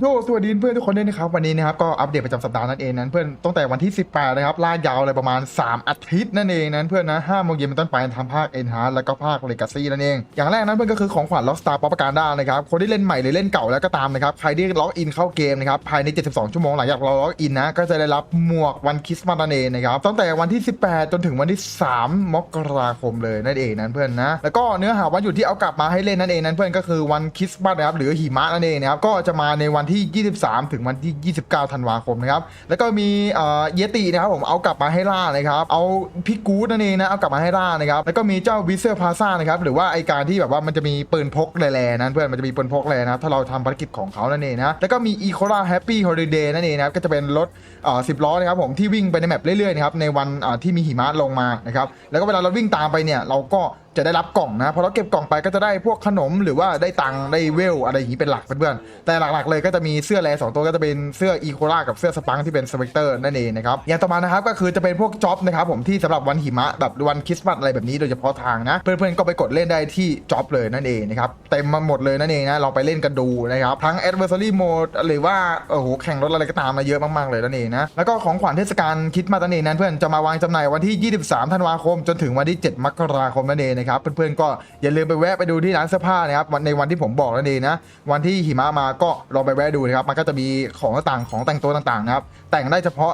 โยสวัสดีเพื่อนทุกคนด้วยนะครับวันนี้นะครับก็อัปเดตประจำสัปดาห์นั่นเองนั้นเพื่อนตั้งแต่วันที่ 18 นะครับลากยาวเลยประมาณ 3 อาทิตย์นั่นเองนั้นเพื่อนนะ5โมงเย็นเป็นต้นไปทำภาคเอ็นฮาร์แล้วก็ภาคเลกาซี่นั่นเองอย่างแรกนั้นเพื่อนก็คือของขวัญล็อกสตาร์ป๊อปการ์ด้านะครับคนที่เล่นใหม่หรือเล่นเก่าแล้วก็ตามนะครับใครที่ล็อกอินเข้าเกมนะครับภายใน 72 ชั่วโมงหลังจากเราล็อกอินนะก็จะได้รับหมวกวันคริสต์มาสนั่นเองนะครับตั้งแต่วันที่ 18 จนถึงวันที่ 3 มกราคมเลยนั่นเองนั้นเพื่อนนะแล้วก็เนื้อหาวันหยุดที่เอากลับมาให้เล่นนั่นเองนั้นเพื่อนก็คือวันคริสต์มาสนะครับหรือหิมะนั่นเองนะครับก็จะมาในวันที่ 23 ถึงวันที่ 29 ธันวาคมนะครับ แล้วก็มีเยตินะครับผมเอากลับมาให้ล่านะครับ เอาพี่กู๊ดนั่นเองนะเอากลับมาให้ล่านะครับ แล้วก็มีเจ้าวิเซอร์พาซ่านะครับ หรือว่าไอการที่แบบว่ามันจะมีปืนพกแร่ๆนั้นเพื่อนมันจะมีปืนพกแร่นะถ้าเราทำภารกิจของเขานั่นเองนะ แล้วก็มีอีโคลาแฮปปี้ฮอลิเดย์นั่นเองนะครับก็จะเป็นรถเอ่อสิบล้อนะครับผมที่วิ่งไปในแมปเรื่อยๆนะครับในวันที่มีหิมะลงมานะครับแล้วก็เวลาเราวิ่งตามไปเนี่ยเราก็ จะได้รับกล่องนะพอเราเก็บกล่องไปก็จะได้พวกขนมหรือว่าได้ตังค์ได้เวลอะไรอย่างนี้เป็นหลักเพื่อนๆแต่หลักๆเลยก็จะมีเสื้อแลสองตัวก็จะเป็นเสื้ออีโคล่ากับเสื้อสปังที่เป็นสเปกเตอร์นั่นเองนะครับอย่างต่อมานะครับก็คือจะเป็นพวกจ็อบนะครับผมที่สำหรับวันหิมะแบบวันคริสต์มาสอะไรแบบนี้โดยเฉพาะทางนะ เพื่อนๆก็ไปกดเล่นได้ที่จ็อบเลยนั่นเองนะครับเต็มมาหมดเลยนั่นเองนะลองไปเล่นกันดูนะครับทั้ง adversary mode หรือว่าโอ้โหแข่งรถอะไรก็ตามมาเยอะมากๆเลยนั่นเองนะแล้วก็ของขวัญเทศกาลคริดมาสนั่นเองนั้นเพื่อนจะมาวางจำหน่ายวันที่ 23 ธันวาคม จนถึงวันที่ 7 มกราคมนั่นเองนะครับเพื่อนๆก็อย่าลืมไปแวะไปดูที่ร้านเสื้อผ้านะครับวันในวันที่ผมบอกนั่นเองนะวันที่หิมะมาก็ลองไปแวะดูนะครับมันก็จะมีของต่างๆของแต่งตัวต่างๆนะครับแต่งได้เฉพาะ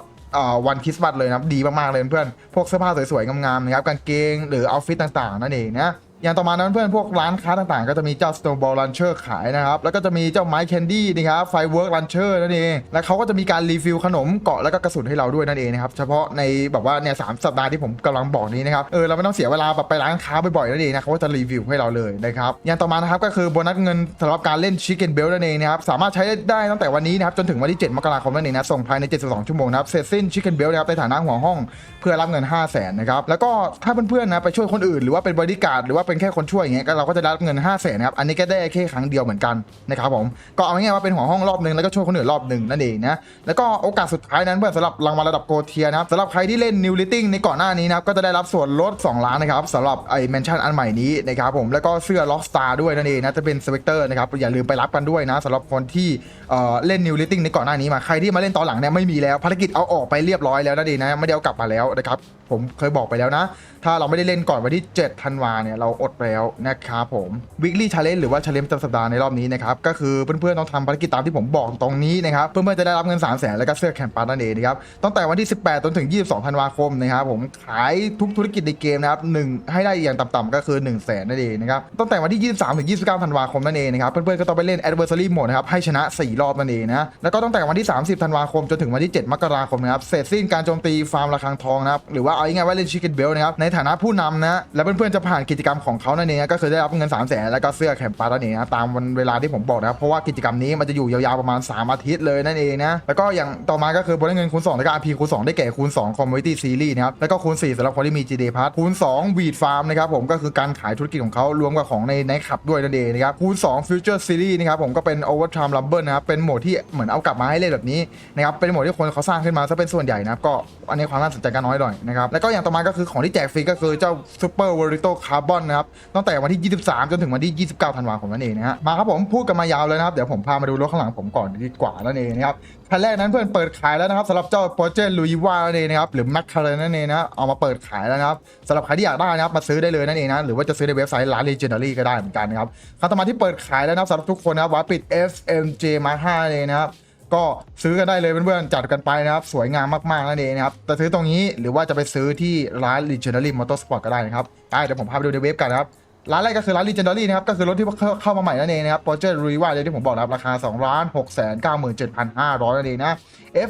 วันคริสต์มาสเลยนะครับดีมากๆเลยเพื่อนพวกเสื้อผ้าสวยๆงามๆนะครับกางเกงหรือเอาฟิตต่างๆนั่นเองนะ อย่างต่อมานั้นเพื่อนพวกร้านค้าต่างๆ ก็จะมีเจ้า Snowball Launcher ขายนะครับ แล้วก็จะมีเจ้าไม้แคนดี้นะครับ Firework Launcher นั่นเอง แล้วเขาก็จะมีการรีฟิลขนมเกาะแล้วก็กระสุนให้เราด้วยนั่นเองนะครับ เฉพาะในแบบว่าเนี่ยสามสัปดาห์ที่ผมกำลังบอกนี้นะครับ เออเราไม่ต้องเสียเวลาแบบไปร้านค้าบ่อยๆนั่นเองนะเขาก็จะรีวิวให้เราเลยนะครับ อย่างต่อมานะครับก็คือโบนัสเงินสำหรับการเล่น Chicken Bell นั่นเองนะครับ สามารถใช้ได้ตั้งแต่วันนี้นะครับจนถึงวันที่ 7 มกราคมนั่นเองนะ ส่งภายใน 72 ชั่วโมงนะครับ เสร็จสิ้น Chicken Bell นะครับในฐานะหัวห้องเพื่อรับเงิน 5 0 0แสนนะครับ แล้วก็ถ้าเพื่อนๆนะไปช่วยคนอื่นหรือว่าเป็นบริการหรือว่าเป็นแค่คนช่วยอย่างเงี้ยก็เราก็จะได้รับเงิน5 0 0แสนนะครับอันนี้ก็ได้แค่ครั้งเดียวเหมือนกันนะครับผมก็เอาง่ายๆว่าเป็นหัวห้องรอบหนึ่งแล้วก็ช่วยคนอื่นรอบหนึ่งนั่นเองนะแล้วก็โอกาสสุดท้ายนั้นเพื่อนสำหรับรางวัลระดับโกเทียนะครับสำหรับใครที่เล่น New l i t t i n g ในก่อนหน้านี้นะครับก็จะได้รับส่วนลด2ล้านนะครับสำหรับไอ้แมนชั่นอันใหม่นี้นะครับผมแล้วก็เสื้อล็อกสตาร์ด้วยนั่นเองนะจะเป็นสเปกเตอร์นะครับอย่าลืมไปรับกันด้วยนะสำหรับคนที่เอ่อเล่น New l i t t i n g ในก่อนหน้านี้มาใครที่มาเล่นตอนหลังเนี่ยไม่มีแล้วภารกิจเอาออกไปเรียบร้อยแล้วนั่นเองนะไม่ได้เอากลับมาแล้วนะครับผมเคยบอกไปแล้วนะ ถ้าเราไม่ได้เล่นก่อนวันที่ 7 ธันวาเนี่ยเราอดแล้วนะครับผม weekly challenge หรือว่า challenge ประจำสัปดาห์ในรอบนี้นะครับก็คือเพื่อนๆต้องทำภารกิจตามที่ผมบอกตรงนี้นะครับเพื่อนๆจะได้รับเงิน 3 0 0แสนแล้วก็เสื้อแคมปัสนั่นเองนะครับตั้งแต่วันที่ 18 จนถึง 22ธันวาคมนะครับผมขายทุกธุรกิจในเกมนะครับหนึ่งให้ได้อย่างต่ำๆก็คือ 1 0 0 0 0แสนนั่นเองนะครับตั้งแต่วันที่ 23 ถึง 29ธันวาคมนั่นเองนะครับเพื่อนๆก็ต้องไปเล่น adversary mode นะครับให้ชนะ 4 รอบนั่นเองนะแล้วก็ตั้งแต่วันที่ 30ธันวาคมจนถึงวันที่ 7 มกราคมนะครับเสร็จสิ้นการโจมตีฟาร์มระฆังทองนะครับหรือว่าเอาง่ายๆว่าเล่น chicken bell นะครับในฐานะผู้นำนะและเพื่อนๆจะผ่านกิจกรรมของของเขานั่นเองก็คือได้รับเงิน3 0 0แสนแล้วก็เสื้อแคมปัสนั่นเองตามวันเวลาที่ผมบอกนะเพราะว่ากิจกรรมนี้มันจะอยู่ยาวๆประมาณ 3 อาทิตย์เลยนั่นเองนะแล้วก็อย่างต่อมาก็คือบนเงินคูณ2แล้วก็ RP คูณ2ได้แก่คูณ2 Community Series นะครับแล้วก็คูณ4สำหรับคนที่มี GD Pass คูณ2 Weed Farm นะครับผมก็คือการขายธุรกิจของเขารวมกับของในในขับด้วยนั่นเองนะครับคูณ2 Future Series นะครับผมก็เป็น Overtime Rumble นะครับเป็นโหมดที่เหมือนเอากลับมาให้เล่นแบบนี้นะครับเป็นโหมดที่คนเขาสร้างขึ้นมาซะเป็นส่วนใหญ่นะครับก็อันนี้ความน่าสนใจก็น้อยหน่อยนะครับแล้วก็อย่างต่อมาก็คือของที่แจกฟรีก็คือเจ้า Super v e r i t o Carbon นะครับตั้งแต่วันที่ 23 จนถึงวันที่ 29ธันวาคมนั่นเองนะฮะมาครับผมพูดกันมายาวเลยนะครับเดี๋ยวผมพามาดูรถข้างหลังผมก่อนดีกว่านั่นเองนะครับคันแรกนั้นเพื่อนเปิดขายแล้วนะครับสำหรับเจ้า Porsche Louis v a นั่นเองนะครับหรือ McLaren นั่นเองนะเอามาเปิดขายแล้วนะครับสำหรับใครที่อยากได้นะครับมาซื้อได้เลยนั่นเองนะหรือว่าจะซื้อในเว็บไซต์ร้าน Legendary ก็ได้เหมือนกันนะครับคันต่อมาที่เปิดขายแล้วนะครับสำหรับทุกคนนะครับวัดปิด FMJ Mark 5นั่นเองนะครับ ก็ซื้อกันได้เลยเพื่อนๆจัดกันไปนะครับ สวยงามมากๆนั่นเองนะครับแต่ซื้อตรงนี้หรือว่าจะไปซื้อที่ร้าน Legendary Motorsport ก็ได้นะครับได้เดี๋ยวผมพาไปดูในเว็บกันนะครับร้านแรกก็คือร้าน Legendary นะครับก็คือรถที่เข้าเข้ามาใหม่นั่นเองนะครับ Porsche r u i v a เลยที่ผมบอกนะครับราคา2ล้าน6 9 7 5 0 0นั่นเองนะ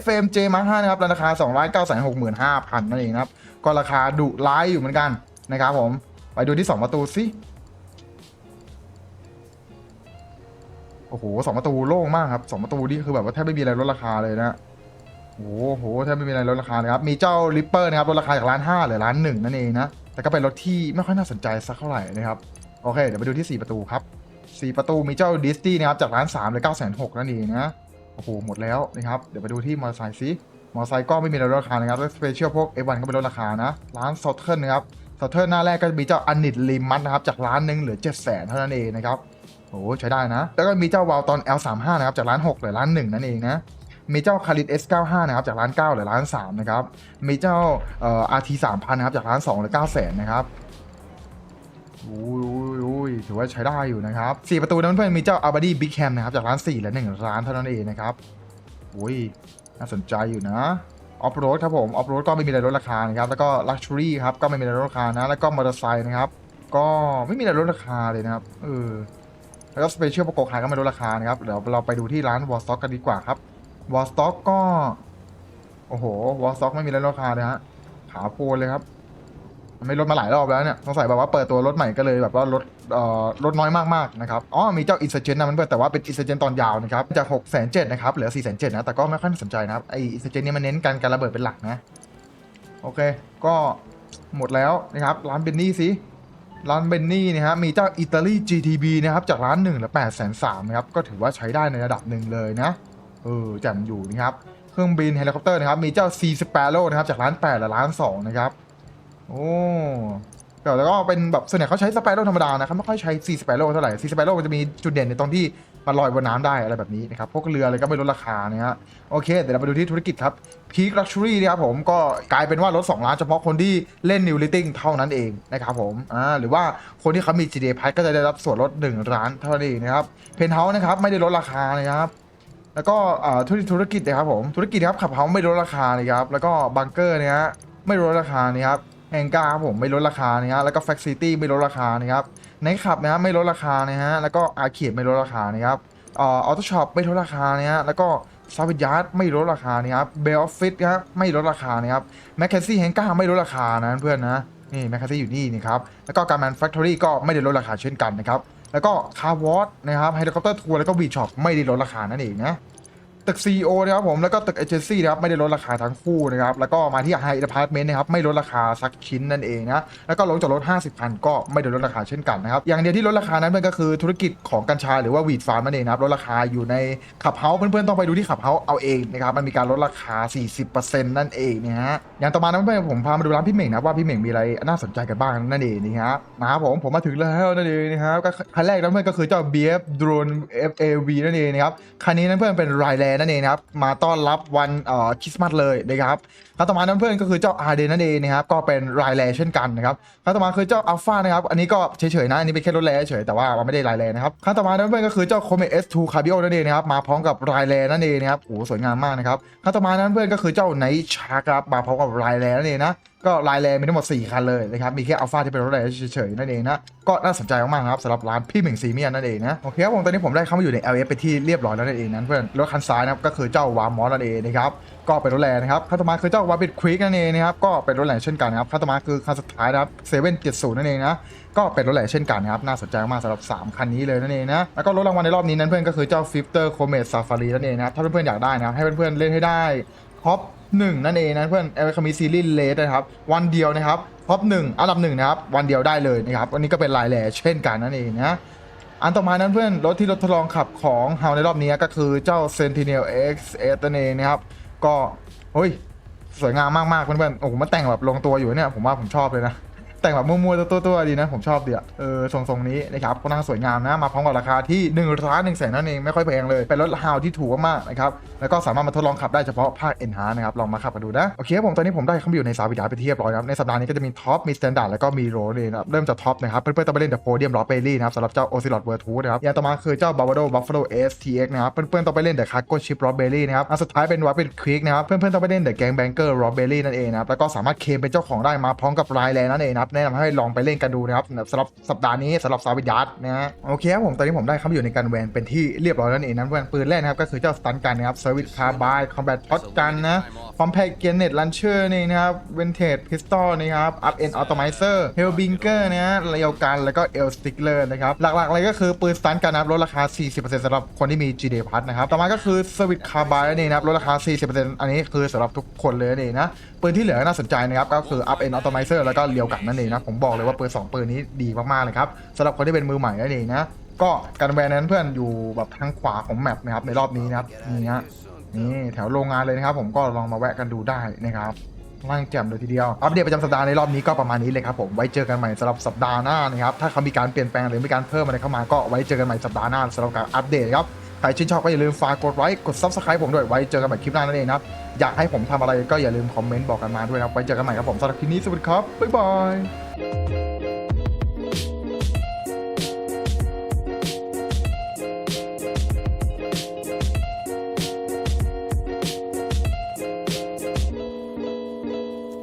FMJ Mark 5นะครับราคา2ล้าน9 6 5 0 0 0นั่นเองนะครับก็ราคาดุร้ายอยู่เหมือนกันนะครับผมไปดูที่ 2 ประตูสิ โอ้โหสองประตูโล่งมากครับสองประตูนี่คือแบบว่าแทบไม่มีอะไรลดราคาเลยนะโอ้โหแทบไม่มีอะไรลดราคาเลยครับ มีเจ้าริปเปอร์นะครับลดราคาจากร้านห้าเหลือร้านหนึ่งนั่นเองนะ แต่ก็เป็นรถที่ไม่ค่อยน่าสนใจสักเท่าไหร่นะครับ โอเค เดี๋ยวไปดูที่ 4 ประตูครับ 4 ประตูมีเจ้าดิสตี้นะครับจากร้าน3เลย9 6 0 0นั่นเองนะ โอ้โห หมดแล้วนะครับ เดี๋ยวไปดูที่มอเตอร์ไซค์ซิมอเตอร์ไซค์ก็ไม่มีอะไรลดราคานะครับแล้วสเปเชียลพวก F1 ก็ไม่ลดราคานะ ร้านซอเทิร์นนะครับซอเทิร์นหน้าแรกก็จะมีเจ้าอันนิดลิมมัตนะครับจากร้านหนึ่งเหลือ7 0 0 0 0 0เท่านั้นเองนะครับ โอ้ใช้ได้นะ แล้วก็มีเจ้าวาลตอน L35 นะครับจากร้าน6เหลือร้าน1นั่นเองนะมีเจ้าคาริ S95 นะครับจากร้าน9เหลือร้าน3นะครับมีเจ้าเอ่อ RT 3000นะครับจากร้าน2เหลือ9แสนนะครับอุ้ยอุ้ยอุ้ยถือว่าใช้ได้อยู่นะครับ4ประตูนั้นเพื่อนมีเจ้า a b a d y Big Cam นะครับจากร้าน4เหลือ1ร้านเท่านั้นเองนะครับอุ้ยน่าสนใจอยู่นะออฟโรดครับผมออฟโรดก็ไม่มีอะไรลดราคานะครับแล้วก็ลักชัวรี่ครับก็ไม่มีอะไรลดราคานะแล้วก็มอเตอร์ไซค์นะครับก็ไม่มีอะไรลดราคาเลยนะครับเออ แล้วก็สเปเชียลประกอบขายก็ไม่ลดราคานะครับ เดี๋ยวเราไปดูที่ร้านวอลสต็อกกันดีกว่าครับวอลสต็อกก็ โอ้โหวอลสต็อกไม่มีลดราคาเลยฮะขาโพลนเลยครับไม่ลดมาหลายรอบแล้วเนี่ยสงสัยแบบว่าเปิดตัวรถใหม่ก็เลยแบบว่าลดเอ่อลดน้อยมากๆนะครับอ๋อมีเจ้าอินเซเจนนะมันเปิดแต่ว่าเป็นอินเซเจนตอนยาวนะครับจาก6 7 0 0 0นะครับเหลือ4 7 0 0 0นเนะแต่ก็ไม่ค่อยน่าสนใจนะครับไออินเซเจนนี่มันเน้นการการระเบิดเป็นหลักนะ โอเค ก็หมดแล้วนะครับร้านเบนนี่สิ ร้านเบนนี่นะครับมีเจ้าอิตาลี GTB นะครับจากร้าน1ละแปดแสนะครับก็ถือว่าใช้ได้ในระดับหนึ่งเลยนะเออแจ่มอยู่นะครับเครื่องบินเฮลิคอปเตอร์นะครับมีเจ้า C Sparrow นะครับจากร้าน8และร้าน2นะครับโอ้ แต่แล้วก็เป็นแบบส่วนใหญ่เขาใช้ Sparrow ธรรมดานะครับไม่ค่อยใช้ C Sparrow เท่าไหร่ C Sparrow มันจะมีจุดเด่นในตรงที่มันลอยบนน้ำได้อะไรแบบนี้นะครับพวกเรืออะไรก็ไม่ลดราคานะฮะโอเคเดี๋ยวเราไปดูที่ธุรกิจครับ Peak Luxury นะครับผมก็กลายเป็นว่ารถ 2 ล้านเฉพาะคนที่เล่น New Rating เท่านั้นเองนะครับผมอ่าหรือว่าคนที่เขามี GTA Pass ก็จะได้รับส่วนลด1ล้านเท่านั้นเองนะครับ Penthouse นะครับไม่ได้ลดราคานะครับแล้วก็ธุรกิจธุรกิจนะครับผมธุรกิจครับขับเฮาไม่ลดราคานะครับแล้วก็บังเกอร์เนี่ยฮะไม่ลดราคานะครับ แองกาครับผมไม่ลดราคานะฮะแล้วก็แฟคซิตี้ไม่ลดราคานะครับไนท์ขับนะฮะไม่ลดราคานะฮะแล้วก็อาเคียไม่ลดราคานะครับออโต้ช็อปไม่ลดราคานะฮะแล้วก็ซาวิยาร์ดไม่ลดราคานะครับเบลออฟฟิศครับไม่ลดราคานะครับแมคเคนซี่แฮงกาไม่ลดราคานะเพื่อนนะนี่แมคเคนซี่อยู่นี่นะครับแล้วก็การแมนแฟคทอรี่ก็ไม่ได้ลดราคาเช่นกันนะครับแล้วก็คาร์วอตนะครับเฮลิคอปเตอร์ทัวร์แล้วก็วีช็อปไม่ได้ลดราคานั่นเองนะ ตึก CEO นะครับผมแล้วก็ตึกเอเจนซี่นะครับไม่ได้ลดราคาทั้งคู่นะครับแล้วก็มาที่ไฮอพาร์ตเมนต์นะครับไม่ลดราคาสักชิ้นนั่นเองนะแล้วก็ลงจากรถ 50คันก็ไม่ได้ลดราคาเช่นกันนะครับอย่างเดียวที่ลดราคานั้นมันก็คือธุรกิจของกัญชาหรือว่าวีดฟาร์มนั่นเองนะครับลดราคาอยู่ในขับเฮาเพื่อนๆต้องไปดูที่ขับเฮาเอาเองนะครับมันมีการลดราคา 40%นั่นเองนะฮะอย่างต่อมานะเพื่อนผมพามาดูร้านพี่เหม่งนะว่าพี่เหม่งมีอะไรน่าสนใจกันบ้างนั่นเองนะครับนะครับผมผมมาถึงแล้วนั่นเองนะครับคันแรกนะเพื่อนก็คือเจ้า BF Drone FAV นั่นเองนะครับคันนี้นั่นเพื่อนเป็นไรแลนั่นเองนะครับมาต้อนรับวันเอ่อคริสต์มาสเลยนะครับคันต่อมานั้นเพื่อนก็คือเจ้า r d นั่นเองนะครับก็เป็นไรแลเช่นกันนะครับคันต่อมาคือเจ้า Alpha นะครับอันนี้ก็เฉยๆนะอันนี้เป็นแค่รถแลเฉยแต่ว่ามันไม่ได้ไรแลนะครับคันต่อมานั้นเพื่อนก็คือเจ้า Comet S2 Cabrio นั่นเองนะครับมาพร้อมกับไรแลนั่นเองนะครับโอ้สวยงามมากนะครับคันต่อมานั้นเพื่อนก็คือเจ้า Night Shark ครับมาพร้อมกับไรแลนั่นเองนะ ก็ลายแรงมีทั้งหมด 4 คันเลยนะครับ มีแค่อัลฟาที่เป็นรถแรงเฉยๆ นั่นเองนะ ก็น่าสนใจมากๆนะครับสำหรับร้านพี่เหม่งซีเมียนนั่นเองนะ โอเคครับผมตอนนี้ผมได้เข้ามาอยู่ใน LF ไปที่เรียบร้อยแล้วนั่นเองนั้นเพื่อนรถคันซ้ายนะครับก็คือเจ้าวามอสนั่นเองนะครับก็เป็นรถแรงนะครับคันต่อมาคือเจ้าวาบิดควิกนั่นเองนะครับก็เป็นรถแรงเช่นกันนะครับคันต่อมาคือคันสุดท้ายนะครับเซเว่นเจ็ดศูนย์นั่นเองนะก็เป็นรถแหล่เช่นกันนะครับ น่าสนใจมากสำหรับ 3 คันนี้เลยนั่นเองนะ แล้วก็รถรางวัลในรอบนี้นั้นเพื่อนก็คือเจ้า Fifter Comet Safari นั่นเองนะถ้าเพื่อนๆอยากได้นะให้เพื่อนๆเล่นให้ได้ท็อป หนึ่งนั่นเองนะเพื่อนเอลคามีซีรีส์เลสนะครับ วันเดียวนะครับท็อปหนึ่งอันดับหนึ่งนะครับ วันเดียวได้เลยนะครับวันนี้ก็เป็นลายแหล่เช่นกันนั่นเองนะอันต่อมานั้นเพื่อนรถที่รถทดลองขับของเฮาในรอบนี้ก็คือเจ้า Sentinel XS นั่นเองนะครับ ก็เฮ้ย สวยงามมากๆเพื่อนๆโอ้โหมันแต่งแบบลงตัวอยู่เนี่ย ผมว่าผมชอบเลยนะ แต่งแบบมั่วๆตัวๆดีนะ ผมชอบดีอะเออทรงๆนี้นะครับก็น่าสวยงามนะ มาพร้อมกับราคาที่1นึ่งล้านหนึ่งแสนนั่นเอง ไม่ค่อยแพงเลย เป็นรถฮาวที่ถูกมากนะครับ แล้วก็สามารถมาทดลองขับได้เฉพาะภาคเอ็นฮานะครับ ลองมาขับกันดูนะ โอเคผมตอนนี้ผมได้เข้ามาอยู่ในสาวิดาไปเรียบร้อยนะครับ ในสัปดาห์นี้ก็จะมีท็อป มีสแตนดาร์ดแล้วก็มีโรเลยนะครับ เริ่มจากท็อปนะครับ เพื่อนๆต้องไปเล่นเดอะโพเดียมลอเบลลี่นะครับสำหรับเจ้าโอซิลอดเวอร์ทูนะครับอย่างต่อมาคือเจ้าบาวาโดบัฟฟาโลเอสทีเอ็กนะครับเพื่อนๆต้องไปเล่นเดอะคาร์โกชิปลอเบลลี่นะครับอันสุดท้ายเป็นวัดเป็นควิกนะครับเพื่อนๆต้องไปเล่นเดอะแกงแบงเกอร์ลอเบลลี่นั่นเองนะครับแล้วก็สามารถเคลมเป็นเจ้าของได้มาพร้อมกับรายแลนั่นเองนะครับแนะนำให้ลองไปเล่นกันดูนะครับสำหรับสัปดาห์นี้สำหรับซาวิยัตนะฮะโอเคครับผมตอนนี้ผมได้เข้ามาอยู่ในการแวนเป็นที่เรียบร้อยแล้วนั่นเองนั้นแวนปืนแรกนะครับก็คือเจ้าสตันกันนะครับเซอร์วิสคาร์บายคอมแบทพอตกันนะฟอมแพคเกนเน็ตลันเชอร์นี่นะครับเวนเทจพิสตอลนะครับอัพเอ็นออโตไมเซอร์เฮลบิงเกอร์นะฮะเรียวกันแล้วก็เอลสติกเลอร์นะครับหลักๆเลยก็คือปืนสตันกันนะครับลดราคา 40%สำหรับคนที่มี GD พัทนะครับต่อมาก็คือเซอร์วิสคาร์บายนั่นะครับลดราคา 40%อันนี้คือสำหรับทุกคนเลยนั่นะ ปืนที่เหลือน่าสนใจนะครับก็คือ Up End Atomizer แล้วก็เลียวกัดนั่นเองนะผมบอกเลยว่าปืน2ปืนนี้ดีมากๆเลยครับสำหรับคนที่เป็นมือใหม่นั่นเองนะก็การแวนนั้นเพื่อนอยู่แบบทางขวาของแมปนะครับในรอบนี้นะครับนี่ฮะนี่แถวโรงงานเลยนะครับ ผมก็ลองมาแวะกันดูได้นะครับร่างแจ่มเลยทีเดียว อัปเดตประจำสัปดาห์ในรอบนี้ก็ประมาณนี้เลยครับผม ไว้เจอกันใหม่สำหรับสัปดาห์หน้านะครับ ถ้าเขามีการเปลี่ยนแปลงหรือมีการเพิ่มอะไรเข้ามาก็ไว้เจอกันใหม่สัปดาห์หน้าสำหรับการอัปเดตครับ ใครชื่นชอบก็อย่าลืมฝากกดไลค์กดซับสไคร b ์ผมด้วยไว้เจอกันใหม่คลิปหน้านั่นเองนะครับ อยากให้ผมทำอะไรก็อย่าลืมคอมเมนต์บอกกันมาด้วยนะครับไว้เจอกันใหม่ครับผมสำหรับคลิปนี้สวัสดีครับบ๊ายบาย